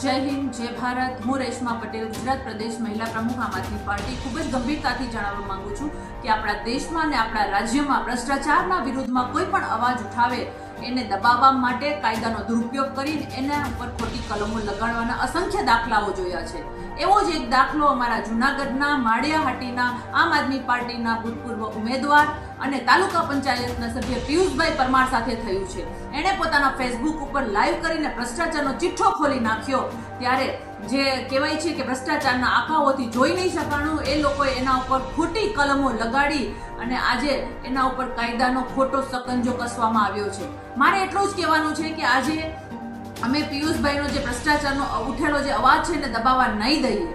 જય હિન્દ, જય ભારત. હું રેશમા પટેલ, ગુજરાત પ્રદેશ મહિલા પ્રમુખ. આમ આદમી પાર્ટી ખૂબ જ ગંભીરતાથી જણાવવા માંગુ છું કે આપણા દેશમાં અને આપણા રાજ્યમાં ભ્રષ્ટાચારના વિરુદ્ધમાં કોઈ પણ અવાજ ઉઠાવે એને દબાવવા માટે કાયદાનો દુરુપયોગ કરીને એના ઉપર ખોટી કલમો લગાડવાના અસંખ્ય દાખલાઓ જોયા છે. એવો જ એક દાખલો અમારા જૂનાગઢના માળિયાહાટીના આમ આદમી પાર્ટીના ભૂતપૂર્વ ઉમેદવાર અને તાલુકા પંચાયતના સભ્ય પિયુષભાઈ પરમાર સાથે થયું છે. એણે પોતાના ફેસબુક ઉપર લાઈવ કરીને ભ્રષ્ટાચારનો ચિઠ્ઠો ખોલી નાખ્યો. ત્યારે જે કહેવાય છે કે ભ્રષ્ટાચારના આંખાઓથી જોઈ નહીં શકાણું, એ લોકોએ એના ઉપર ખોટી કલમો લગાડી અને આજે એના ઉપર કાયદાનો ખોટો સકંજો કસવામાં આવ્યો છે. મારે એટલું જ કહેવાનું છે કે આજે અમે પિયુષભાઈનો જે ભ્રષ્ટાચારનો ઉઠેલો જે અવાજ છે એને દબાવવા નહીં દઈએ.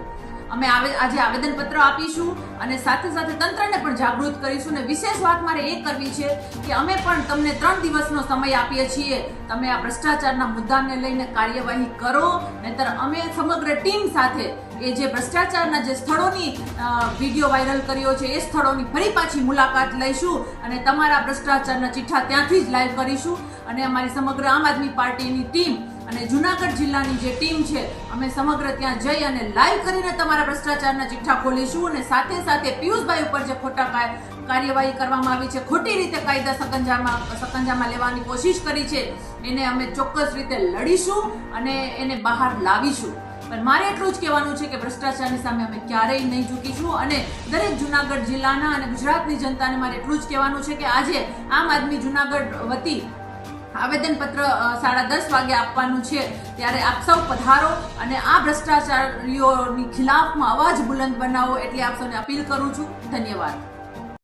અમે આજે આવેદનપત્ર આપીશું અને સાથે સાથે તંત્રને પણ જાગૃત કરીશું અને વિશેષ વાત મારે એ કરવી છે કે અમે પણ તમને ત્રણ દિવસનો સમય આપીએ છીએ. તમે આ ભ્રષ્ટાચારના મુદ્દાને લઈને કાર્યવાહી કરો, નહીતર અમે સમગ્ર ટીમ સાથે એ જે ભ્રષ્ટાચારના જે સ્થળોની વીડિયો વાયરલ કર્યો છે, એ સ્થળોની ફરી પાછી મુલાકાત લઈશું અને તમારા ભ્રષ્ટાચારના ચિઠ્ઠા ત્યાંથી જ લાઈવ કરીશું. અને અમારી સમગ્ર આમ આદમી પાર્ટીની ટીમ અને જુનાગઢ જિલ્લાની જે ટીમ છે, અમે સમગ્ર ત્યાં જઈ અને લાઈવ કરીને તમારા ભ્રષ્ટાચારના ચિઠ્ઠા ખોલીશું અને સાથે સાથે પિયુષભાઈ ઉપર જે ખોટા કાર્યવાહી કરવામાં આવી છે, ખોટી રીતે કાયદા સકંજામાં સકંજામાં લેવાની કોશિશ કરી છે, એને અમે ચોક્કસ રીતે લડીશું અને એને બહાર લાવીશું. પણ મારે એટલું જ કહેવાનું છે કે ભ્રષ્ટાચારની સામે અમે ક્યારેય નહીં ઝૂકીશું અને દરેક જુનાગઢ જિલ્લાના અને ગુજરાતની જનતાને મારે એટલું જ કહેવાનું છે કે આજે આમ આદમી જુનાગઢ વતી આવેદનપત્ર સાડા દસ વાગે આપવાનું છે. ત્યારે આપ સૌ પધારો અને આ ભ્રષ્ટાચારીઓની ખિલાફમાં અવાજ બુલંદ બનાવો એટલે આપ સૌને અપીલ કરું છું. ધન્યવાદ.